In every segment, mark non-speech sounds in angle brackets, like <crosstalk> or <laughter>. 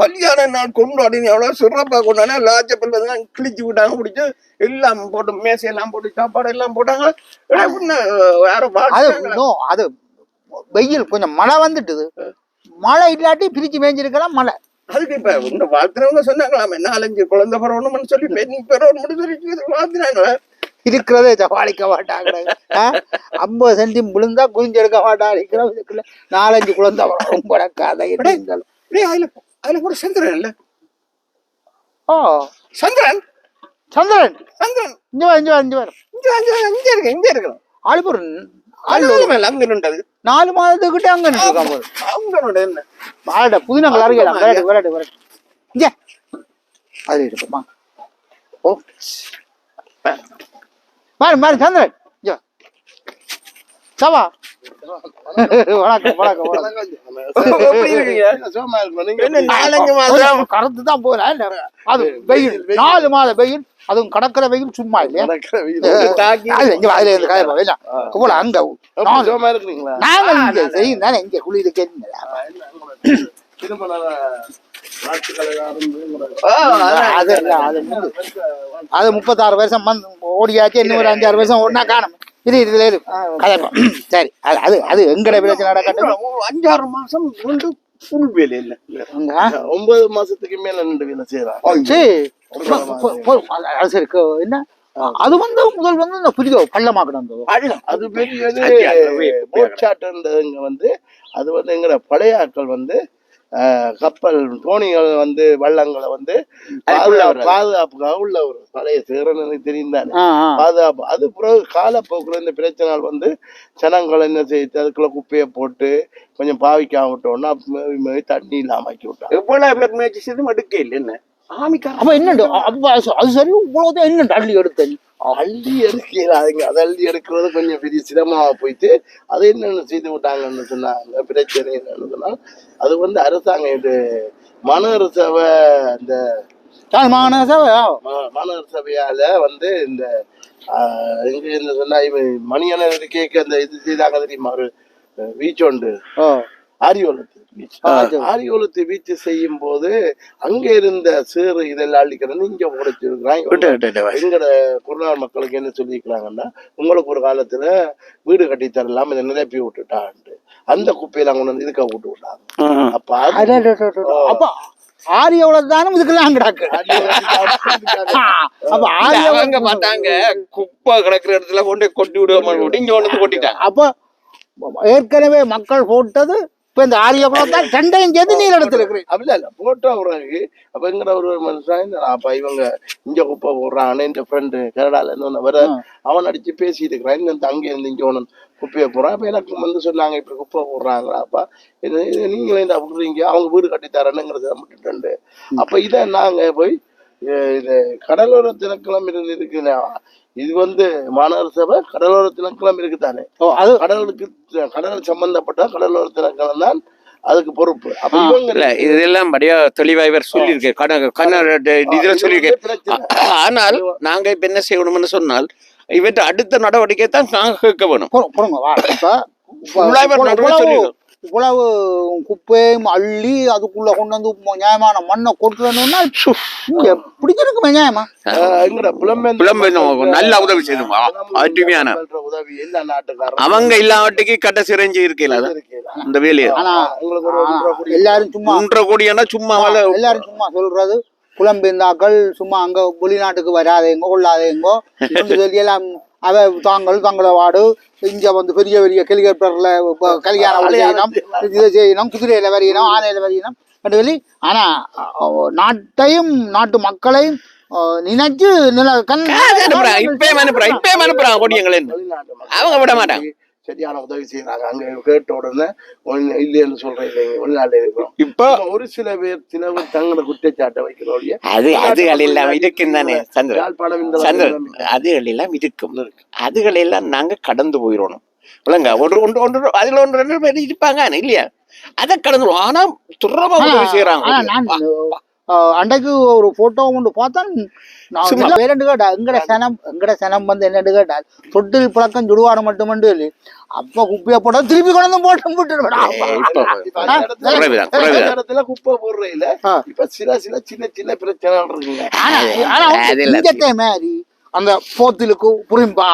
கல்யாணி, நாள் கொண்டாடி எவ்வளவு சிறப்பா கொண்டாடினா லாச்சப்பல் வந்து கிழிச்சு விட்டாங்க பிடிச்சு எல்லாம் போட்டு மேசையெல்லாம் போட்டு சாப்பாடு எல்லாம் போட்டாங்க அது வெயில் கொஞ்சம் மழை வந்துட்டுது. மழை இல்லாட்டி பிரிச்சு மேய்ஞ்சிருக்கலாம் மழை. அதுக்கு இப்ப இந்த வாழ்த்துறவங்க சொன்னாங்களாமே நாலஞ்சு குழந்தை பிறவணும்னு சொல்லி பெண்ணி பிறவணும்னு சொல்லி இது வாழ்த்துறாங்களா. இருக்கிறதே சமாளிக்க மாட்டாங்க ஐம்பது சென்டிம் விழுந்தா குஞ்சு எடுக்க மாட்டாங்க. இதுக்குள்ள நாலஞ்சு குழந்தை வரும் கூட கதை அதுல அதுல கூட சந்திரன் இல்ல. ஓ சந்திரன்? சந்திரன். சந்திரன்? இங்க வா இங்க வா இங்க வா. இங்க இருக்கு இங்க இருக்கணும் ஆளுபுர் நாலு மாதத்துக்கிட்ட அங்க என்ன? மாட புதினங்கள் அறியலாம் விளையாட்டு விளையாட்டு விளையாட்டு இங்க. அது இருக்குமா ஓ. மாறு மாறு சந்திரன். சவா வணக்கம் வணக்கம் வணக்கம் என்ன கறந்து தான் போறேன் அது வெயில் நாலு மாத வெயில் அதுவும் கடற்கரை வெயில் சும்மா இல்லையா அங்க இங்க செய்யும் தானே இங்க குளிருக்கு அதான். அது இல்ல, அது அது முப்பத்தாறு வருஷம் ஓடியாச்சு இன்னும் ஒரு அஞ்சாறு வருஷம் ஒன்னா காணும். இது இதுல இரு கதைப்போம். <clears throat> சரி அது அது அது எங்கட பிரச்சனை நடக்கட்டும். அஞ்சாறு மாசம் வந்து புல் வேலை இல்ல. ஒன்பது மாசத்துக்கு மேல நின்று வேலை செய்யறான் சரி. என்ன? அது வந்து முதல் வந்து இந்த புதிய அந்த அள்ளம். அது சரி, அது போய் போட்சாட்டுன்றதுங்க வந்து அது வந்து எங்கிற பழைய ஆட்கள் வந்து கப்பல் தோணிகள் வந்து வள்ளங்களை வந்து. பாதுகாப்புக்காக உள்ள ஒரு பழைய சேரன் எனக்கு தெரிந்தானே. பாதுகாப்பு. அது பிறகு காலப்போக்குல இந்த பிரச்சனை வந்து ஜனங்கள் என்ன செய்து அதுக்குள்ள குப்பையை போட்டு கொஞ்சம் பாவிக்காம விட்டோம்னா தண்ணி இல்லாம ஆக்கி விட்டாங்க. எவ்வளவு பேர் முயற்சி செய்தும் எடுக்க இல்லை என்ன? ஆமிக்கார அப்ப அப்ப அது- அது சரி இவ்வளவுதான் என்ன தள்ளி எடுத்த நீ? அள்ளி எடுக்கிறாங்க அதை அள்ளி எடுக்கிறது கொஞ்சம் பெரிய சிரமமா போயிட்டு அதை என்னென்ன செய்து விட்டாங்கன்னு சொன்னாங்க. பிரச்சனை என்னன்னு சொன்னா அது வந்து அரசாங்கம் இது மாநகர சபை இந்த மாநகர சபை ம- மாநகர சபையால வந்து இந்த எங்க என்ன சொன்னா இவன் மணியனர் கேட்க அந்த இது செய்தாங்க தெரியுமா? ஒரு ஓ ஆரியோலத்து. ஆரியோலத்து பீச் செய்யும் போது அங்க இருந்த சேறு இதெல்லாம் அள்ளிக்கிறது இங்க உடைச்சிருக்கிறாங்க. எங்கட குருநாள் மக்களுக்கு என்ன சொல்லியிருக்கிறாங்கன்னா உங்களுக்கு ஒரு காலத்துல வீடு கட்டி தரலாம் இதை நிரப்பி விட்டுட்டான்ட்டு. அந்த குப்பையெல்லாம் கொண்டு வந்து இதுக்காக விட்டு விட்டாங்க. அப்ப ஆரி எவ்வளவு தானே இதுக்கெல்லாம் கிடக்கு அப்ப ஆரி அவங்க பார்த்தாங்க குப்பை கிடக்குற இடத்துல கொண்டு கொட்டி விடுவோம் இங்க வந்து கொட்டிட்டாங்க. அப்ப ஏற்கனவே மக்கள் போட்டது இப்ப இந்த ஆரிய குளம் தான் ரெண்டையும் சேர்த்து நீர் எடுத்திருக்கிறேன். அப்படி இல்ல போட்டோ பிறகு அப்ப எங்கட ஒரு மனுஷன் அப்ப இவங்க இங்க குப்பை போடுறான் என் ஃப்ரெண்டு கனடால இருந்து ஒண்ணு வர அவன் அடிச்சு பேசிட்டு இருக்கிறான். இந்த அங்க இருந்து இங்க ஒண்ணு குப்பையை போடுறான். அப்ப எனக்கு வந்து சொன்னாங்க இப்படி குப்பை போடுறாங்களா அப்ப இது நீங்களே இந்த விடுறீங்க அவங்க வீடு கட்டி தரேனுங்கிறத விட்டுட்டு அப்ப இதை நாங்க போய் இது கடலோர தினக்கிழமை இருந்து இருக்குல்ல இது வந்து மாநகர சபை கடலோர தினக்கிழமை இருக்குதானே? அது கடலுக்கு கடல் சம்பந்தப்பட்ட கடலோர தினக்கிழமை தான் அதுக்கு பொறுப்பு. இதெல்லாம் படியா தெளிவா இவர் சொல்லியிருக்கேன் சொல்லியிருக்கேன் ஆனால் நாங்க இப்ப என்ன செய்யணும்னு சொன்னால் இவற்றை அடுத்த நடவடிக்கை தான் நாங்க கேட்க வேணும். இவ்வளவு- குப்பையும் அள்ளி அதுக்குள்ள கொண்டு வந்து நியாயமான மண்ணை கொட்டுறணும்னா பிடிச்சிருக்குமே நியாயமா? நல்ல உதவி செய்யணும். அருமையான. உதவி எல்லா அவங்க இல்லாவட்டிக்கு கட்ட சிரஞ்சி இருக்கல? இந்த வேலையை. ஆனா எல்லாரும் சும்மா. ஒன்றரை கோடியானா சும்மா எல்லாரும் சும்மா சொல்றது. புலம்பெயர்ந்தாக்கள் சும்மா அங்க வெளிநாட்டுக்கு வராதேங்கோ கொள்ளாதேங்கோ. சொல்லி <laughs> எல்லாம் அவ தாங்கள் தங்கள வாடு இங்க வந்து பெரிய பெரிய ஹெலிகாப்டர்ல கல்யாணம் செய்யணும் இதை செய்யணும் குதிரையில வரையணும் ஆனையில வரையணும் என்று சொல்லி ஆனா அஹ், நாட்டையும் நாட்டு மக்களையும் நினைச்சு நில கண் அனுப்புறாங்க கொடியங்களே வெளிநாட்டு மக்கள். அவங்க விட மாட்டாங்க. சரியான உதவி செய்யறாங்க அங்க கேட்ட உடனே ஒண்ணு இல்லைன்னு சொல்றேன் இல்லைங்க வெளிநாட்டுல இருக்கிறோம். இப்போ ஒரு சில பேர் சில பேர் தங்களை குற்றச்சாட்டை வைக்கிறோம் இல்லையா? அது அதுகள் எல்லாம் இருக்கும். தானே சந்திரன். யாழ்ப்பாணம் இந்த சந்திரன் அதுகள் எல்லாம் இருக்கும். அதுகள் எல்லாம் நாங்க கடந்து போயிடணும். விளங்க ஒன்று ஒன்று ஒன்று அதுல ஒன்று ரெண்டு பேர் இருப்பாங்க இல்லையா? அதை கடந்து ஆனா துறவா செய்யறாங்க அன்றைக்கு ஒரு போட்டோ நான் சும்மா. வேறண்டு கேட்டா எங்கட சனம் எங்கட சனம் வந்து என்னன்னு கேட்டால் தொட்டில் பழக்கம் சுடுவாடு மட்டுமண்டு இல்லை. அப்ப குப்பையை போட்டா திருப்பி கொண்டு வந்து போட்டு அந்த அந்த. இடத்துல குப்பை போடுறதுல. இப்ப சில சில சின்ன சின்ன இல்ல. இங்கத்தே மாதிரி அந்த போத்திலுக்கு புரிம்பா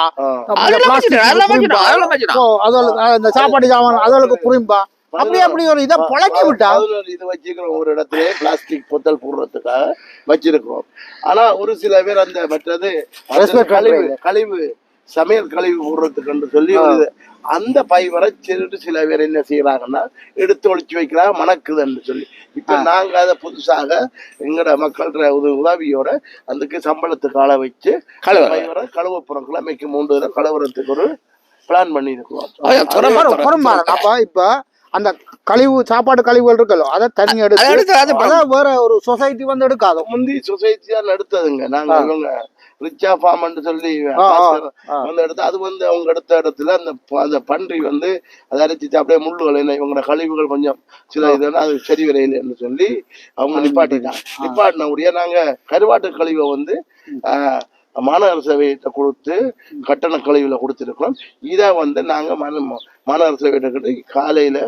அதோட இந்த சாப்பாடு சாமான் அதோளுக்கு புரிம்பா. அப்படி அப்படி ஒரு இதை பழக்கி விட்டா? இது வச்சுக்கிறோம் ஒரு இடத்துல பிளாஸ்டிக் பொத்தல் போடுறதுக்காக வச்சிருக்கிறோம். ஆனா ஒரு சில பேர் அந்த மற்றது கழிவு. கழிவு சமையல் கழிவு போடுறதுக்குன்னு சொல்லி அந்த பைவரை சிறிது சில பேர் என்ன செய்யறாங்கன்னா எடுத்து ஒளிச்சு வைக்கிறாங்க மணக்குதுன்னு சொல்லி. இப்ப நாங்க அதை புதுசாக எங்கட உத உதவியோட அதுக்கு சம்பளத்துக்கு ஆள வச்சு கழுவ. பைவரை கழுவப்புறம் கிழமைக்கு மூன்று தடவை கழுவுறதுக்கு ஒரு பிளான் பண்ணி இருக்கோம் இப்ப அந்த கழிவு சாப்பாடு கழிவுகள் இருக்கല്ലോ அதை அதை எடுத்து வேற ஒரு சொசைட்டி வந்து எடுக்காதோ? முந்தி சொசைட்டி தான் எடுத்ததுங்க. நாங்க இவங்க ரிச்சா ஃபார்ம்னு சொல்லி. வந்து எடுத்து அது வந்து அவங்க எடுத்த இடத்துல அந்த அந்த பன்றி வந்து அதை அரைச்சிச்சு அப்படியே முள்ளுகள் என்ன இவங்களோட கழிவுகள் கொஞ்சம் சில இதெல்லாம் அது சரி வரையிலன்னு சொல்லி அவங்க நிப்பாட்டிட்டாங்க. நிப்பாட்டின உடைய நாங்க கருவாட்டு கழிவை வந்து ஆஹ், மாநகர சபையிட்ட கொடுத்து கட்டண கழிவுல கொடுத்துருக்கோம் இதை வந்து நாங்க மன மாநகர சபையிட்ட காலையில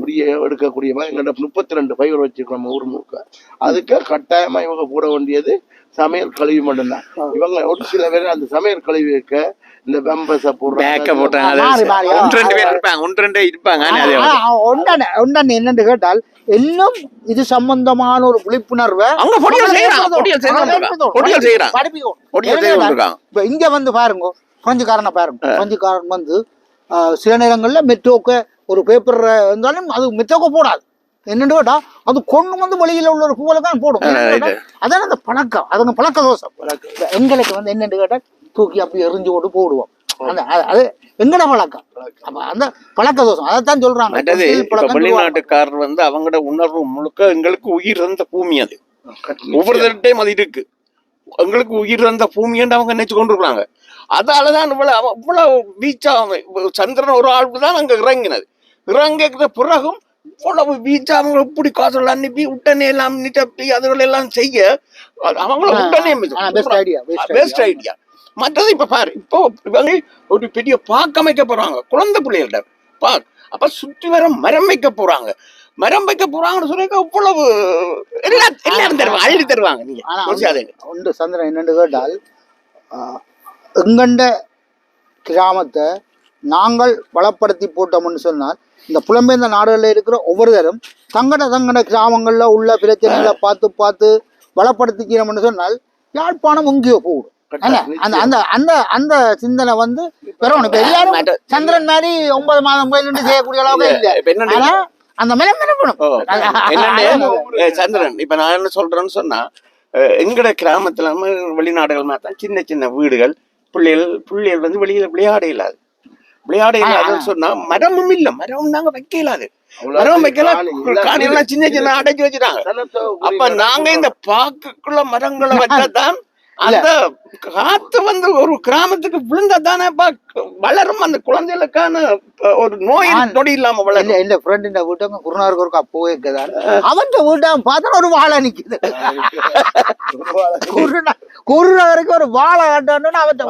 உரிய எடுக்கக்கூடிய மாதிரி எங்கள்கிட்ட முப்பத்தி ரெண்டு பயிர் வச்சிருக்கோம் ஊர் முழுக்க. அதுக்கு கட்டாயமா இவங்க போட வேண்டியது சமையல் கழிவு மட்டும்தான். இவங்க ஒரு சில பேர் அந்த சமையல் கழிவு வைக்க இந்த பெம்பஸ பேக்க போட்டாங்க அது மாறி, மாறி. ஒன்று ரெண்டு பேர் இருப்பாங்க ஒன்று ரெண்டு இருப்பாங்க ஆனா அது ஒன்றான ஒன்றான என்னன்னு கேட்டால் இன்னும் இது சம்பந்தமான ஒரு விழிப்புணர்வை அவங்க பொடியல் செய்யறாங்க. பொடியல் செய்யறாங்க. பொடியல் செய்யறாங்க. பொடியல் இப்ப இங்க வந்து பாருங்க பிரெஞ்சுக்காரனை பாருங்க. பிரெஞ்சுக்காரன் வந்து ஆஹ், சில நேரங்கள்ல மெட்ரோக்க ஒரு பேப்பர் இருந்தாலும் அது மெட்ரோக்க போடாது. என்னன்னு கேட்டா அது கொண்டு வந்து வெளியில உள்ள ஒரு பூவலை தான் போடும். அதான அந்த பழக்கம் அதுங்க பழக்க இப்ப எங்களுக்கு வந்து என்னன்னு கேட்டா தூக்கி அப்படி எரிஞ்சு போட்டு போடுவோம். அந்த அது- எங்கட பழக்கம் அப்ப அந்த பழக்க தோஷம் அதைத்தான் சொல்றாங்க. வெளிநாட்டுக்காரர் வந்து அவங்களோட உணர்வு முழுக்க எங்களுக்கு உயிர் இருந்த பூமி அது. ஒவ்வொருத்தர்கிட்டையும் அது இருக்கு. எங்களுக்கு உயிர் இருந்த பூமின்னு அவங்க நினைச்சு கொண்டிருக்காங்க அதாலதான் இவ்வளவு இவ்வளவு வீச்சா சந்திரன் ஒரு ஆளுக்கு தான் அங்க இறங்கினது. இறங்கின பிறகும் இவ்வளவு வீச்சா அவங்க இப்படி காசுகள் அனுப்பி உடனே எல்லாம் நிட்டப்பி அதுகள் எல்லாம் செய்ய அவங்கள உடனே பெஸ்ட் ஐடியா மற்றது இப்ப பாரு இப்போ இவங்க ஒரு பெரிய பார்க் அமைக்க போறாங்க குழந்தை பிள்ளைகள்ட்ட பார்க் அப்ப சுற்றி வர மரம் வைக்க போறாங்க மரம் வைக்க போறாங்கன்னு சொல்லி இவ்வளவு எல்லாம் எல்லாரும் தருவாங்க அள்ளி தருவாங்க நீங்க. உண்டு சந்திரன் என்னன்னு கேட்டால் எங்கண்ட கிராமத்தை நாங்கள் வளப்படுத்தி போட்டோம்னு சொன்னால் இந்த புலம்பெயர்ந்த நாடுகளில் இருக்கிற ஒவ்வொருத்தரும் தங்கட தங்கட கிராமங்கள்ல உள்ள பிரச்சனைகளை பார்த்து பார்த்து வளப்படுத்திக்கிறோம்னு சொன்னால் யாழ்ப்பாணம் எங்கேயோ போகும்? அந்த அந்த அந்த அந்த சிந்தனை வந்து பெறணும். இப்ப எல்லாரும் மற்ற- சந்திரன் மாதிரி ஒன்பது மாதம் செய்யக்கூடிய அளவுக்கு இல்லை ஆனா அந்த மேல சந்திரன் இப்ப நான் என்ன சொல்றேன்னு சொன்னா எங்கட கிராமத்துல வெளிநாடுகள் மாதிரி சின்ன சின்ன வீடுகள் பிள்ளைகள் பிள்ளைகள் வந்து வெளியில விளையாட இல்லாது விளையாட இல்லாதுன்னு சொன்னா மரமும் இல்ல. மரம் நாங்க வைக்க இல்லாது மரம் வைக்கல காணி எல்லாம் சின்ன சின்ன அடைச்சு வச்சுட்டாங்க. அப்ப நாங்க இந்த பாக்குக்குள்ள மரங்களை வச்சாதான் அந்த காத்து வந்து ஒரு கிராமத்துக்கு விழுந்தாதானே வளரும் அந்த குழந்தைகளுக்கான ஒரு நோய் நொடி இல்லாம வளரும். இல்ல இல்ல ஃப்ரெண்ட் இந்த வீட்டுக்கு குருநாருக்கு ஒரு அப்போ இருக்குதான் அவன் வீட்டை பார்த்தா ஒரு வாழை நிக்குது. குருநா குருநாருக்கு ஒரு வாழை கட்டணும்னு அவன்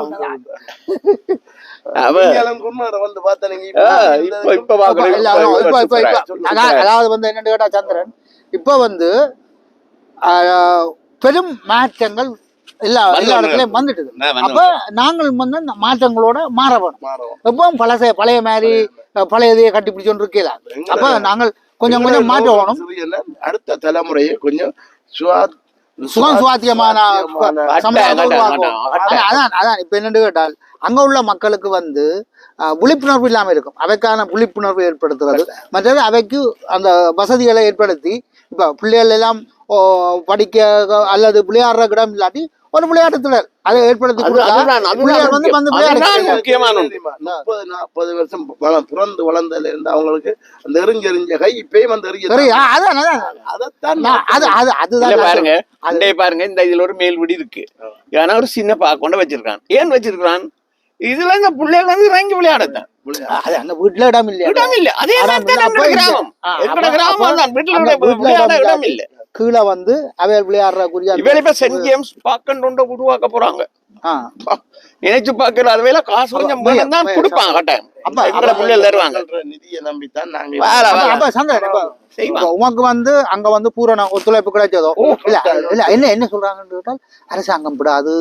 அதாவது வந்து என்னன்னு கேட்டா சந்திரன் இப்ப வந்து ஆஹ், பெரும் மாற்றங்கள் எல்லா எல்லா இடத்துலயும் வந்துட்டுது. நான் வந்து- அப்ப நாங்கள் வந்து அந்த மாற்றங்களோட மாற வேணும் மாறும் எப்பவும் பழச பழைய மாதிரி அஹ், பழைய இதையே கட்டி பிடிச்சோன்னு இருக்கல அப்ப நாங்கள் கொஞ்சம் கொஞ்சம் மாற்ற வேணும். சிறியன அடுத்த தலைமுறையை கொஞ்சம் சுகம் சுவாத்தியமான. அதான், அதான் இப்ப என்னன்னு கேட்டால் அங்க உள்ள மக்களுக்கு வந்து விழிப்புணர்வு இல்லாம இருக்கும். அவைக்கான விழிப்புணர்வு ஏற்படுத்துறது மற்றது அவைக்கு அந்த வசதிகளை ஏற்படுத்தி இப்ப பிள்ளைகள் எல்லாம் படிக்க அல்லது விளையாடுற இடம் இல்லாட்டி ஒரு விளையாட்டுத்துல அதை ஏற்படுத்தி அது- வந்து வந்து முக்கியமான. முப்பது நாற்பது வருஷம் பிறந்து வளர்ந்ததுல இருந்து அவங்களுக்கு அந்த எரிஞ்செறிஞ்ச கை இப்பயும் அந்த அது அது இல்ல அதுதான் பாருங்க அண்டே பாருங்க இந்த இதுல ஒரு மேல் விடி இருக்கு. ஏன்னா ஒரு சின்ன பாக்கு கொண்டு வச்சிருக்கான். ஏன் வச்சிருக்கான் இதுல இந்த பிள்ளைகள் வந்து இறங்கி விளையாடத்தான். அது அங்க வீட்டுல இடம் இல்ல. அதே இடம் இல்ல, இல்ல. கிராமம். கிராமம் தான். வீட்டுல அந்த இடம் இல்ல. கீழே வந்து அவையல் விளையாடுறக்குரிய இவன் இப்ப சென்ட் ஜேம்ஸ் பார்க்கணுன்ற உருவாக்க போறாங்க. நினைச்சு பாக்குற அதுவேல காசு கொஞ்சம் தான் கொடுப்பாங்க கட்டாயம் அப்ப எங்கட பிள்ளைகள் தருவாங்க. நிதியை நம்பித்தான் நாங்க உமக்கு வந்து அங்க வந்து பூரண ஒத்துழைப்பு கிடைச்சதோ? இல்ல இல்ல என்ன என்ன சொல்றாங்கன்னு கேட்டால் அரசாங்கம் விடாது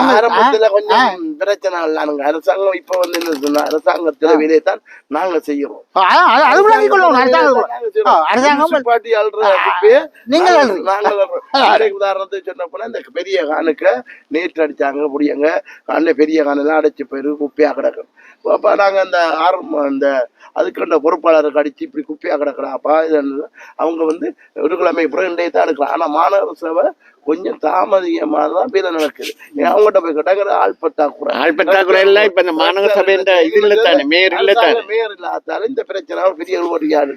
மாநகரம் விடாங்கள். பிரச்சனை இல்லானுங்க அரசாங்கம் இப்ப வந்து என்ன சொன்னா அரசாங்கத்துல வேலையை தான் நாங்க செய்யறோம். அது- விளங்கிக் கொள்ளணும் அரசாங்கம் நீங்கள். ஆறு உதாரணத்துக்கு சொன்ன போனா இந்த பெரிய காணுக்க நேற்று அடிச்சாங்க முடியங்க. காலைல பெரிய காணெல்லாம் அடைச்சு போயிரு குப்பையா கிடக்கும். அப்ப நாங்க அந்த ஆரம்ப அந்த அதுக்கு பொறுப்பாளருக்கு அடிச்சு இப்படி குப்பையா கிடக்குறாப்பா இது அவங்க வந்து கிழமை பிறகு இன்றைய தான் எடுக்கலாம் ஆனா மாநகர சபை கொஞ்சம் தாமதியமா தான் வேலை நடக்குது அவங்ககிட்ட போய் கேட்டாங்க ஆள் பத்தாக்குறை ஆள் பற்றாக்குறை இல்ல. இப்ப இந்த மாநகர இது இல்ல தானே மேயர் இல்ல தானே. மேயர் இல்லாதால இந்த பிரச்சனை பெரிய ஓடியாரு.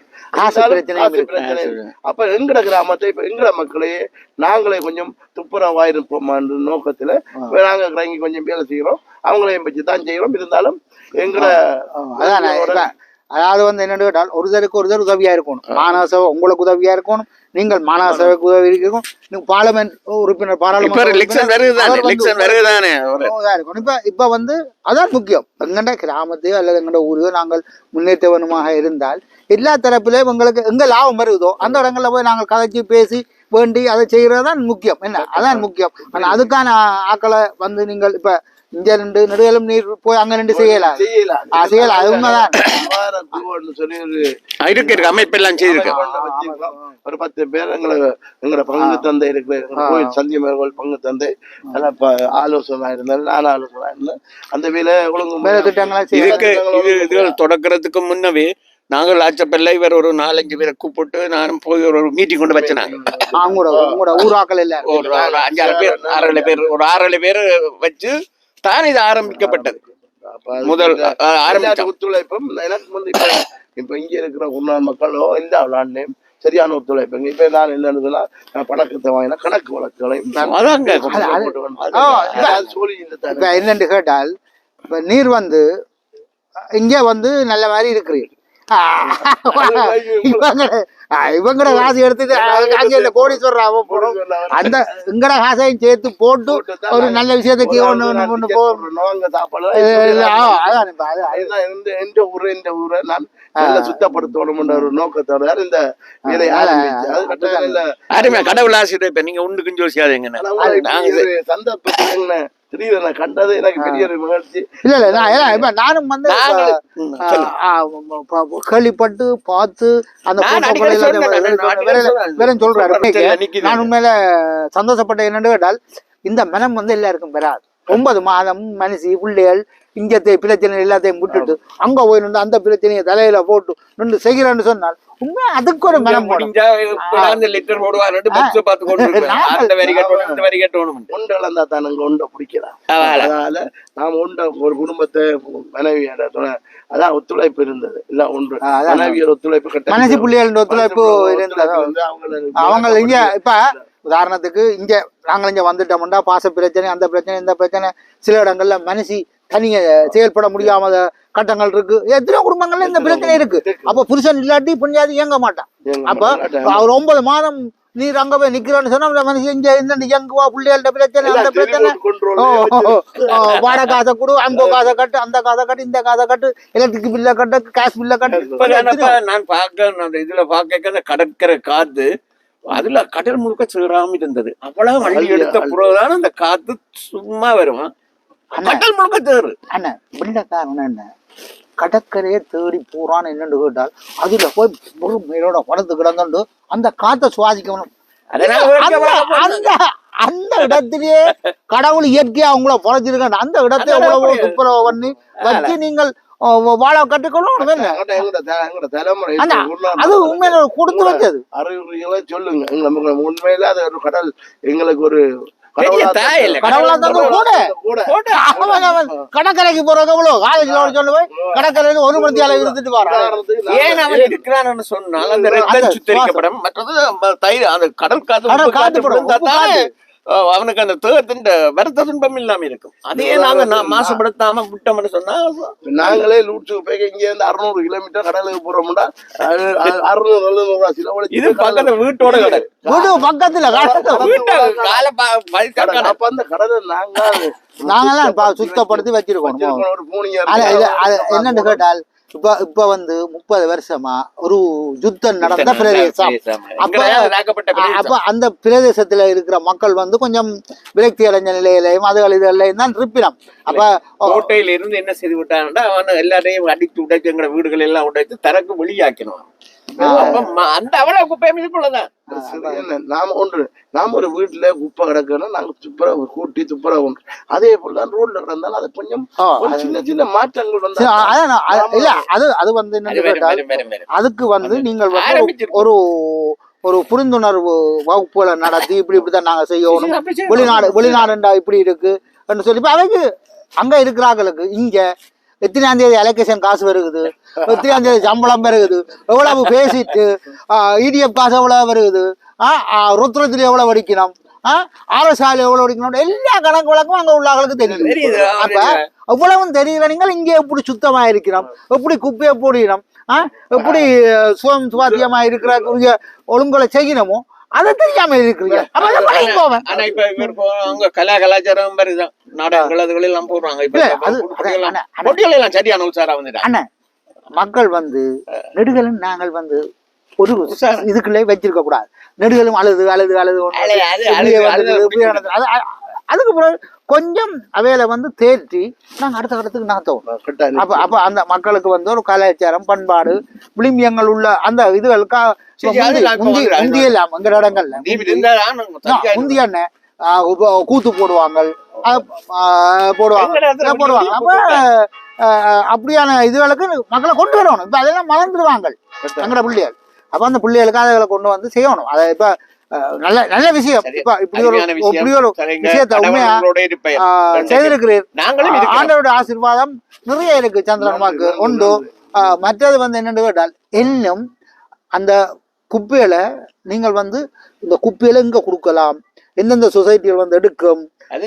பிரச்சனை. அப்ப எங்கட கிராமத்தை இப்ப எங்கட மக்களே நாங்களே கொஞ்சம் துப்புரவா இருப்போமான்ற நோக்கத்துல இப்ப நாங்க இறங்கி கொஞ்சம் வேலை செய்யறோம் அவங்களையும் வச்சு தான் செய்யறோம். இருந்தாலும் எங்கட அதான் அதாவது வந்து என்னன்னு கேட்டால் ஒருத்தருக்கு ஒருத்தர் உதவியா இருக்கணும். மாநகர சபை உங்களுக்கு உதவியா இருக்கணும். நீங்கள் மாநகர சபைக்கு உதவி இருக்கணும். நீங்க பார்லமெண்ட் உறுப்பினர் பாராளுமன்ற ஒரு. இப்ப இப்ப வந்து அதான் முக்கியம். எங்கண்ட கிராமத்தையோ அல்லது எங்கண்ட ஊரையோ நாங்கள் முன்னேற்றவனுமாக இருந்தால் எல்லா தரப்பிலையும் எங்களுக்கு எங்க லாபம் வருதோ அந்த இடங்கள்ல போய் நாங்கள் கதைச்சு பேசி வேண்டி அதை செய்யறது தான் முக்கியம். என்ன? அதான் முக்கியம். ஆனா அதுக்கான ஆக்களை வந்து நீங்கள் இப்ப இங்க ரெண்டு நெடுகளும் நீர் போய் அங்க ரெண்டு செய்யலாம். செய்யலாம். செய்யலாம். அது உண்மைதான். சொல்லி இருக்கு இருக்கு அமைப்பெல்லாம் செய்திருக்கு. கொண்டு வச்சிருக்கோம். ஒரு பத்து பேர் எங்களை எங்களோட பங்கு தந்தை இருக்கிற எங்க கோயில் சந்தி மேற்கோள் பங்கு தந்தை. எல்லாம் இப்ப ஆலோசனை இருந்தேன் நான் ஆலோசனை இருந்தேன் அந்த வேலை ஒழுங்கு இதுக்கு இது இதுகள் தொடக்கிறதுக்கு முன்னவே நாங்கள் லாச்சப்பல்ல இவர் ஒரு நாலஞ்சு பேரை கூப்பிட்டு நானும் போய் ஒரு மீட்டிங் கொண்டு வச்சினாங்க. அவங்களோட உங்களோட ஊராக்கள் இல்ல ஒரு அஞ்சாறு பேர் ஆறேழு பேர் ஒரு ஆறேழு பேர் வச்சு தான் இது ஆரம்பிக்கப்பட்டது. முதல் இந்த வெளிநாட்டு ஒத்துழைப்பும் எனக்கு வந்து இப்ப இப்ப இங்க இருக்கிற உன்னாள் மக்களோ எல்லா விளாண்டையும் சரியான ஒத்துழைப்புங்க இப்ப நான் என்னன்னு சொன்னா நான் பணக்கத்தை வாங்கினா கணக்கு வழக்குகளையும் இந்த. என்னன்னு கேட்டால் இப்ப நீர் வந்து இங்க வந்து நல்ல மாதிரி இருக்கிறீர் ஆ, இவங்க ஆ, இவங்கட காசு எடுத்துட்டு அங்கே கோடீஸ்வரர் அவன் போடும் அந்த எங்கட காசையும் சேர்த்து போட்டு ஒரு நல்ல விஷயத்துக்கு ஒண்ணு ஒண்ணு ஒண்ணு போ நோங்க சாப்பாடு இல்ல, ஆ, அதான் இப்ப அது- அது- அதுதான் இந்த எந்த ஊரு இந்த ஊரை. நான் நல்லா சுத்தப்படுத்தணும்ன்ற ஒரு நோக்கத்தோட இந்த அதனால ஆரம்பிச்சு. இல்ல. கடவுள் ஆசிரியர் இப்ப நீங்க ஒண்ணு கொஞ்சம் யோசிக்காதீங்கன்னு நான் கண்டது எனக்கு பெரிய ஒரு மகிழ்ச்சி. இல்ல இல்ல நான் ஏன்னா இப்ப நானும் வந்து கேள்விப்பட்டு பார்த்து அந்த வேற- சொல்றாரு சொல்றேன், நிக்குது. நான் உண்மையில சந்தோஷப்பட்ட என்னன்னு கேட்டால் இந்த மனம் வந்து எல்லாருக்கும் பெறாது ஒன்பது மாதம் மனுஷி பிள்ளைகள் இங்கத்தை பிரச்சனை எல்லாத்தையும் விட்டுட்டு அங்க போய் நின்று அந்த பிரச்சனையை தலையில போட்டு நின்று செய்கிறேன்னு சொன்னால் உண்மை அதுக்கு ஒரு மனம் லிட்டர் இழந்தா தானுங்க உண்டை பிடிக்கலாம். அதனால நாம் உண்ட ஒரு குடும்பத்தை மனைவியோட அதான் ஒத்துழைப்பு இருந்தது. இல்ல ஒன்று. மனைவியோட ஒத்துழைப்பு மனசு புள்ளிகள் ஒத்துழைப்பு மனசு இருந்தது. அவங்க இங்க இப்ப உதாரணத்துக்கு இங்க நாங்கள் இங்க வந்துட்டோம்னா பாச பிரச்சனை அந்த பிரச்சனை இந்த பிரச்சனை சில இடங்கள்ல மனுஷி தனிய செயல்பட முடியாம கட்டங்கள் இருக்கு. எத்தனையோ குடும்பங்கள்ல இந்த பிரச்சனை இருக்கு. அப்ப புருஷன் இல்லாட்டி புண்ணியாதி இயங்க மாட்டான். அப்ப. அவர் ஒன்பது மாதம் நீர் அங்க போய் நிக்கிறோன்னு சொன்னா அந்த மனுஷன் இங்க இந்த இயங்குவா பிள்ளைகள்ட்ட பிரச்சனை அந்த பிரச்சனை. வாடகை காசை கொடு அந்த காசை கட்டு அந்த காசை கட்டு இந்த காசை கட்டு எலக்ட்ரிக் பில்ல கட்டு கேஷ் பில்ல கட்டு. நான் பார்க்க அந்த இதுல பார்க்க கடற்கரை காத்து அதுல கடல் முழுக்க சேராம இருந்தது. அவ்வளவு வள்ளி அள்ளி- எடுத்த. பிறகுதான் அந்த காத்து சும்மா வருமா அண்ணா. கடல் முழுக்க தேறு அண்ணன் பிள்ளைக்காரன் என்ன கடற்கரையை தேடி போறான்னு என்னன்னு கேட்டால் அதுல போய் மேலோட படுத்து கிடந்துண்டு அந்த காத்தை சுவாசிக்கணும். அந்த இடத்திலேயே கடவுள் இயற்கையா உங்களை படைச்சிருக்காங்க அந்த இடத்தை எவ்வளவோ துப்புரவு பண்ணி வச்சு நீங்கள் வாழ அண்ணா, உருளான அது உண்மையில கொடுத்து வச்சது. அறிகுறிகளை சொல்லுங்க. உண்மையில அது ஒரு கடல் எங்களுக்கு ஒரு கடற்கரைக்கு போறவங்க எவ்வளவு காலேஜ்ல சொல்லி போய் கடற்கரையில ஒரு மணித்தியால இருந்துட்டு வரான் ஏன் அவன் இருக்கிறான்னு சொன்னால் அந்த சுத்தரிக்கப்படும். மற்றது தயிர் அந்த கடல் காத்து காத்து. அவனுக்கு அந்த தேகத்தின் வருத்த துன்பம் இல்லாம இருக்கும். அதே நாங்க நா- மாசுபடுத்தாம விட்டோம்னு சொன்னா நாங்களே லூட்ஸுக்கு போய் இங்க இருந்து அறுநூறு கிலோமீட்டர் கடலுக்கு போறோம்னா அறுநூறு எழுநூறு செலவழிச்சு இது பக்கத்துல வீட்டோட கடை வீடு பக்கத்துல கடல். அப்ப அந்த கடலை நாங்க நாங்கெல்லாம் பா- சுத்தப்படுத்தி வச்சிருக்கோம். ஒரு அது என்னன்னு கேட்டால் இப்ப இப்ப வந்து முப்பது வருஷமா ஒரு யுத்தம் நடந்த பிரதேசம். அப்ப. அப்ப அந்த பிரதேசத்துல இருக்கிற மக்கள் வந்து கொஞ்சம் விரக்தி அடைஞ்ச நிலையிலையும் அதுகள் இதுகளையும் தான் இருப்பினம் அப்ப கோட்டையில இருந்து என்ன செய்து விட்டாங்கன்னா அவன் எல்லாரையும் அடித்து உடைச்சு எங்க வீடுகள் எல்லாம் உடைச்சு தரக்கு வெளியாக்கணும் அப்ப ம- அந்த என்ன, நாம ஒன்று நாம ஒரு வீட்டுல குப்பை கிடக்குன்னா நாங்க துப்புரவு கூட்டி துப்புரவு ஒன்று அதே போல தான் ரோட்ல கிடந்தாலும் அது கொஞ்சம் ஆ, ஒரு சின்ன சின்ன மாற்றங்கள் சரி, வந்தா இல்ல அது அது வேற. அதுக்கு வந்து நீங்கள் வந்து ஒரு-. ஒரு புரிந்துணர்வு வகுப்புகளை நடத்தி இப்படி இப்படிதான் நாங்க செய்யணும். வெளிநாடு வெளிநாடுண்டா இப்படி இருக்கு சொல்லி அவைக்கு அங்க இருக்கிறாங்களுக்கு இங்க எத்தனாம் தேதி அலோகேஷன் காசு வருகுது? எத்தனாம் தேதி சம்பளம் வருகுது எவ்வளவு பேசிட்டு இடிஎஃப் காசு எவ்வளவு வருகுது? ருத்ரத்தில் எவ்வளவு வடிக்கணும் ஆலசாலை எவ்வளவு வடிக்கணும் எல்லா கணக்கு வழக்கும் அங்க உள்ள ஆளுக்கு தெரியும் தெரியுது. அப்ப அவ்வளவும் தெரியல நீங்கள் இங்கே எப்படி சுத்தமா இருக்கிறோம் எப்படி குப்பையை போடணும் ஆ? எப்படி சுகம் சுவாத்தியமா இருக்கிற ஒழுங்குகளை செய்யணுமோ அதை தெரியாம இருக்கிறீங்க. அப்ப அதை பழகி போவேன். ஆனா இப்ப இவர் அவங்க கலா கலாச்சாரம் மாதிரிதான் நாடகங்கள் அதுகள் எல்லாம் போடுறாங்க. இப்ப போட்டிகள் எல்லாம் அண்ணா, அண்ணா. சரியான உற்சாரம் வந்துட்டாங்க அண்ணன் மக்கள் வந்து நெடுகளும் நாங்கள் வந்து ஒரு. இதுக்குள்ளே வச்சிருக்க கூடாது. நெடுகளும் அழுது அழுது அழுது அதுக்கு பிறகு கொஞ்சம் அவையில வந்து தேற்றி நாங்க அடுத்த கட்டத்துக்கு நகர்த்தோம். அப்ப அப்ப அந்த மக்களுக்கு வந்து ஒரு கலாச்சாரம் பண்பாடு விளிம்பியங்கள் உள்ள அந்த இதுகளுக்கா சரி, அது நான் இப்ப வந்துடுறேன். முந்திய இல்லாம எங்க இடங்கள்ல. ஆஹ் உப- கூத்து போடுவாங்க. போடுவாங்க. போடுவாங்க அப்ப அப்படியான இதுகளுக்கு மக்களை கொண்டு வரணும். இப்ப அதெல்லாம் மறந்துடுவாங்க எங்கட பிள்ளைகள். அப்ப அந்த பிள்ளைகளுக்கு அதுகளை கொண்டு வந்து செய்யணும். அதை இப்ப நல்ல நல்ல விஷயம். இப்படி ஒரு. இப்படி விஷயத்தை உண்மையா. செய்திருக்கிறீர். ஆண்டவருடைய ஆசீர்வாதம் நிறைய இருக்கு சந்திரன்மாக்கு நன்றி, உண்டு. மற்றது வந்து என்னன்னு கேட்டால் இன்னும் அந்த குப்பையில நீங்கள் வந்து இந்த குப்பையில இங்க கொடுக்கலாம். எந்தெந்த சொசைட்டியில் வந்து எடுக்கும்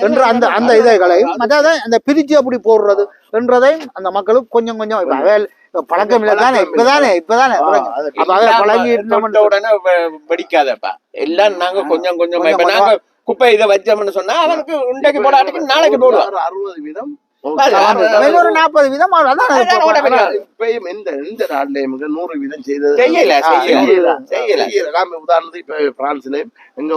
என்ற அந்த அந்த இதைகளையும் மற்றது அந்த பிரிச்சு அப்படி போடுறது என்றதையும் அந்த மக்களுக்கு கொஞ்சம் கொஞ்சம் இப்ப பழக்கம் இல்லை தானே? இப்பதானே? இப்பதானே? பழகி தொட்ட இருந்தோம்னு உடனே வெடிக்காதப்பா. எல்லாம் நாங்க கொஞ்சம் கொஞ்சம். இப்ப நாங்க குப்பை இதை வச்சோம்னு சொன்னா அவனுக்கு இன்றைக்கு போடாட்டிக்கு நாளைக்கு போடுவான். அறுபது வீதம் ஒரு நாற்பது வீதம் இந்த இந்த நாட்டிலேயும் நூறு வீதம் செய்தது செய்யல செய்யல. நாம உதாரணத்துக்கு இப்ப பிரான்ஸ்லயும் எங்க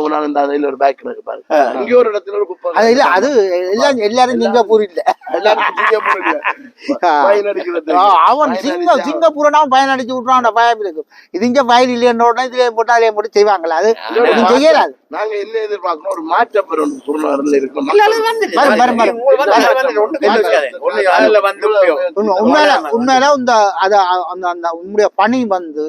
இந்த ஒரு பேக் இருக்கு பாரு இங்க ஒரு இடத்துல ஒரு குப்பை அது இல்ல அது எல்லாம் எல்லாரும் சிங்கப்பூர் இல்ல எல்லாரும் சிங்கப்பூர் இல்ல. பயன் அடிக்கிறது. ஆ, அவன் சிங்க சிங்கப்பூரனா பயன் அடிச்சு விட்டுறான் பயம் இருக்கும் இது இங்க பயன் இல்லைன்னு உடனே இதுலயே போட்டு செய்வாங்களா அது செய்யலாது நாங்க என்ன எதிர்பார்க்கணும் ஒரு மாற்றம் பெறும் பொருளாதாரத்தில் இருக்கும் உண்மையில உண்மையில இந்த அது அந்த அந்த உன்னுடைய பணி வந்து.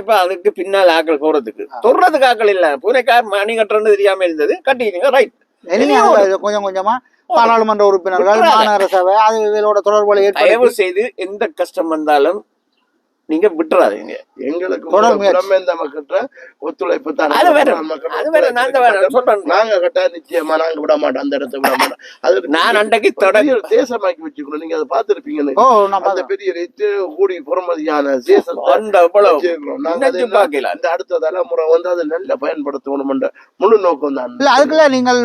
இப்ப அதுக்கு பின்னால் ஆக்கள் போறதுக்கு? தொடுறதுக்கு ஆக்கள் இல்ல. பூனைக்கார் மணி கட்டுறன்னு தெரியாம இருந்தது கட்டிட்டீங்க ரைட் கொஞ்சம் கொஞ்சமா பாராளுமன்ற உறுப்பினர்கள். மாநகர சபை அது இவங்களோட தொடர்புகளை தயவு ஏற்படுத்தி செய்து எந்த கஷ்டம் வந்தாலும் நீங்க விட்டுறாதீங்க. எங்களுக்கு தொடர் முயற்சி. புலம்பெயர்ந்த மக்கள்கிட்ட ஒத்துழைப்பு தான். அது வேற. அது வேற. நான் சொல்றேன். நாங்க கட்ட நிச்சயமா நாங்க விட மாட்டோம். அந்த இடத்த விட மாட்டோம். அது நான் அன்றைக்கு ஒரு தொடர் பெரிய ஒரு தேசமாக்கி வச்சுக்கணும். நீங்க அதை பார்த்திருப்பீங்க. அந்த. பெரிய ரேட்டு கூடி பொறுமதியான அந்த இந்த அடுத்த தலைமுறை வந்து அதை நல்ல பயன்படுத்தணும் முழு நோக்கம் தான். இல்ல அதுக்குள்ள நீங்கள்.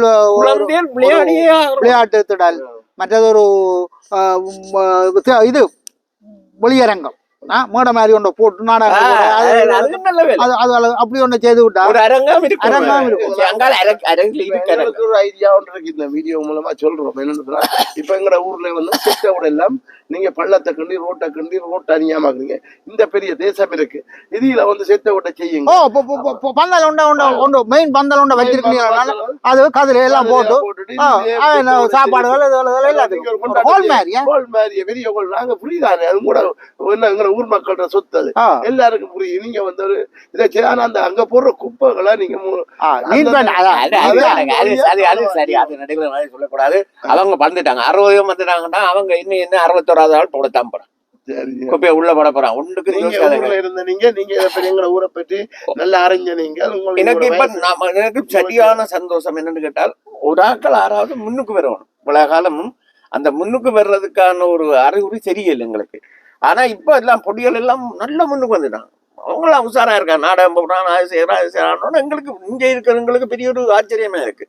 விளையாட்டு திடல் மற்றது ஒரு ஆஹ், உம், ஆஹ், இது வெளியரங்கம் மேடை மாதிரி ஒன்று போட்டு ஆ, நாடகம் அப்படி ஒண்ணு செய்து விட்டா ஒரு அரங்கம் இருக்கும். அரங்கம் இருக்கும். ஒரு ஐடியா ஒன்று இருக்கு. இந்த வீடியோ மூலமா சொல்றோம். என்னன்னு சொன்னா, இப்ப எங்கட ஊர்ல வந்து செட்டவுட் எல்லாம் நீங்க பள்ளத்தை கண்டி ரோட்டை கண்டி ரோட்டை அணியாமாக்குறீங்க. இந்த பெரிய தேசம் இருக்கு. இதுல வந்து செத்த விட்ட ஓ செய்யுங்க பொ- பந்தல் உண்ட உண்ட உண்டு. மெயின் பந்தல் உண்ட வச்சிருக்கீங்க. அது கதிரை எல்லாம் போட்டு. சாப்பாடுகள் இதுகள் எல்லாத்துக்கும் ஹோல்? ஹோல் பெரிய ஹோல் நாங்க புரியுதானே அது கூட என்ன ஊர் மக்களோட சொத்து அது எல்லாருக்கும் புரியும் நீங்க வந்து ஒரு இதை செய்ய- ஆனா அந்த அங்க போடுற குப்பைகளை நீங்க சொல்லக்கூடாது. அவங்க வந்துட்டாங்க. அறுபது வந்துட்டாங்கன்னா அவங்க இன்னும் என்ன அறுபத்தோராவது ஆள் போடத்தான் போறான் குப்பையை உள்ள போட போறான். ஊர்ல இருந்த நீங்க நீங்க எங்களை ஊரை பற்றி நல்லா அறிஞ்ச நீங்க. எனக்கு இப்ப எனக்கு சரியான சந்தோஷம் என்னன்னு கேட்டால் ஒரு ஆட்கள் ஆறாவது முன்னுக்கு வரணும் இவ்வளவு காலமும் அந்த முன்னுக்கு வர்றதுக்கான ஒரு அறிகுறி தெரியல எங்களுக்கு. ஆனா இப்ப எல்லாம் பொடிகள் எல்லாம் நல்ல முன்னுக்கு வந்துட்டாங்க. அவங்களாம் உஷாரா இருக்கா நாடகம் போடுறான் அது செய்யறான் அது செய்யறான்னு எங்களுக்கு இங்க இருக்கிறவங்களுக்கு பெரிய ஒரு ஆச்சரியமா இருக்கு.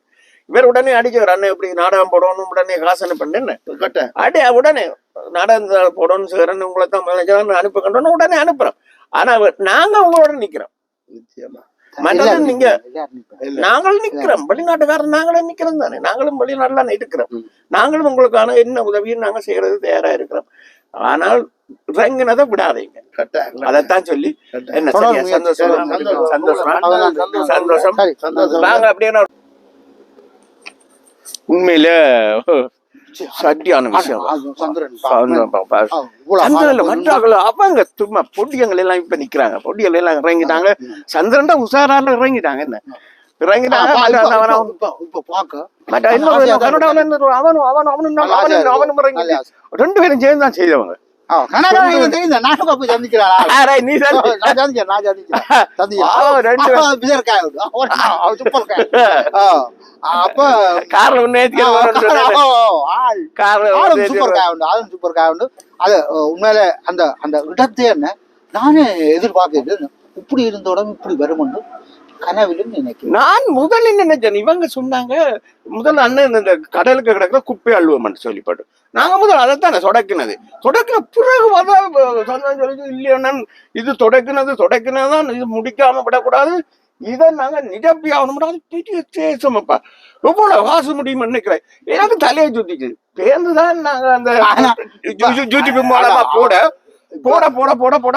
இவர் உடனே அடிச்சவர் அண்ணன் இப்படி நாடகம் போடணும் உடனே காசனை பண்ணேன்னு கட்ட அடே உடனே நாடகம் போடணும் செய்யறேன்னு உங்களை தான் மேனேஜர் அனுப்புகின்றோன்னு உடனே அனுப்புறோம். ஆனா நாங்க உங்களோட நிக்கிறோம். நிச்சயமா. நீங்க எல்லாரும் நிப்பேன். இல்ல. நாங்கள் நிக்கிறோம். வெளிநாட்டுக்காரன் நாங்களும் நிக்கிறோம் தானே. நாங்களும் வெளிநாட்டுல இருக்கிறோம். நாங்களும் உங்களுக்கான என்ன உதவியும் நாங்க செய்யறது தயாரா இருக்கிறோம். ஆனால் இறங்கினதை விடாதீங்க அதைத்தான் சொல்லி. என்ன சந்தோஷமா சந்தோஷம். வாங்க அப்படியே உண்மையில சட்டியான விஷயம் மற்றவர்கள் அவங்க சும்மா பொடியங்கள் எல்லாம் இப்ப நிக்கிறாங்க பொடியங்கள் எல்லாம் இறங்கிட்டாங்க சந்திரன் உஷாரால இறங்கிட்டாங்க என்ன தான். ரெண்டு பேரும் சேர்ந்து தான் செய்தவங்க அப்ப சூப்பர் காய் உண்டு அதுவும் சூப்பர் காய் உண்டு. அது உண்மையில அந்த அந்த இடத்தை என்ன நானே எதிர்பார்க்கிறது இப்படி இருந்த உடம்பு இப்படி வருமென்று கனவிலும் நினைக்கிறேன். நான் முதல்ல நினைச்சேன் இவங்க சொன்னாங்க முதல்ல அண்ணன் இந்த கடலுக்கு கிடக்குற குப்பை அழுவம்னு சொல்லிப்பட்டு. நாங்க முதல்ல அதைத்தானே தொடக்கினது தொடக்கின பிறகு சொந்தம் சொல்லி இல்லையா இது தொடக்கினது தொடக்கினதான் இது முடிக்காம விடக்கூடாது. இதை நாங்க நிரப்பி ஆகணும் அது பெரிய தேசமப்பா எவ்வளவு காசு முடியும்னு நினைக்கிறேன். எனக்கு தலையை சுத்திச்சு. பேர்ந்துதான் நாங்க அந்த யூடியூப் மூலமா போட போட போட போட போட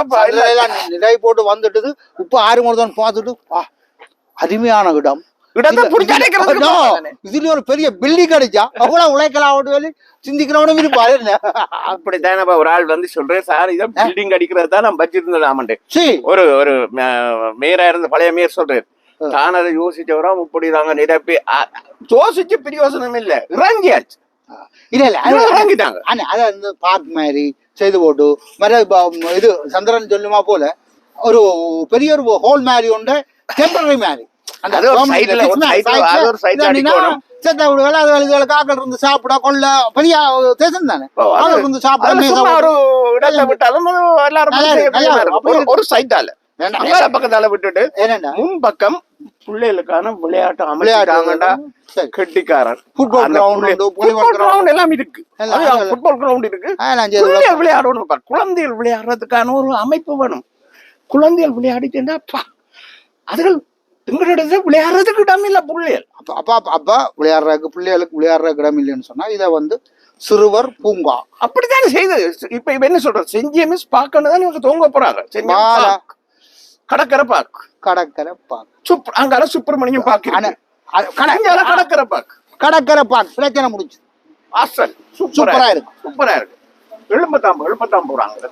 நிலை போட்டு வந்துட்டுது. இப்ப ஆறு முறை பார்த்துட்டு ஆ, அருமையான இடம். இடத்தை இதுல- ஒரு பெரிய பில்டிங் கிடைச்சா அவ்வளவு உழைக்கலாம் சொல்லி சிந்திக்கிறவனும் இருப்பாரு என்ன? அப்படித்தானப்பா ஒரு ஆள் வந்து சொல்றேன் சார் இதை பில்டிங் அடிக்கிறது தான் நான் பட்ஜெட் ஆமாண்டே. சரி. ஒரு ஒரு ம- மேயரா இருந்த பழைய மேயர் சொல்றாரு. தான் அதை யோசிச்சவரா இப்படி தாங்க நிரப்பி யோசிச்சு பிரயோசனம் இல்ல இறங்கியாச்சு. இல்ல இல்ல அது- இறங்கிட்டாங்க. ஆனா அத அந்த பார்க் மாதிரி செய்து போட்டு மற்ற இப்ப இது சந்திரன் சொல்லுமா போல ஒரு பெரிய ஒரு ஹோல் மாதிரி உண்டு டெம்பரரி மாதிரி. அந்த ஒரு அடிக்கணும். செத்த வீடுகள் அது இருந்து சாப்பிட கொள்ள பெரிய தேசம் தானே. இருந்து சாப்பிட அதுல சும்மா ஒரு இடத்தை விட்டாலும் எல்லாரும். ஒரு- சைட்டால. அங்கால பக்கத்தால விட்டுட்டு ஏனண்டா முன் பக்கம் பிள்ளைகளுக்கான விளையாட்டு football ground. ground. எல்லாம் இருக்கு. ஃபுட்பால் கிரவுண்ட் இருக்கு. விளையாடணும். குழந்தைகள் விளையாடுறதுக்கான ஒரு அமைப்பு வேணும். குழந்தைகள் விளையாடிட்டா அப்பா அதுகள் எங்களிடத்துல விளையாடுறதுக்கு இடம் இல்ல பிள்ளைகள். அப்ப அப்பா அப்ப- விளையாடுறதுக்கு பிள்ளைகளுக்கு விளையாடுறதுக்கு இடம் இல்லைன்னு சொன்னா இதை வந்து சிறுவர் பூங்கா அப்படித்தானே செய்தது? இப்ப இப்ப என்ன சொல்றது செஞ்சி மிஸ் பார்க்கணும் தான் இவங்க தூங்க மாலா. கடற்கரை பார்க் கடற்கரை பார்க் சுப் அங்கால சுப்பிரமணியம் பார்க் கடற்கரை பார்க் கடற்கரை பார்க் பிரச்சனை முடிச்சு ஆசல். சூப்பரா சூப்பரா இருக்கு. சூப்பரா இருக்கு. எழுபத்தாம்பு எழுபத்தாம்பு போறாங்க.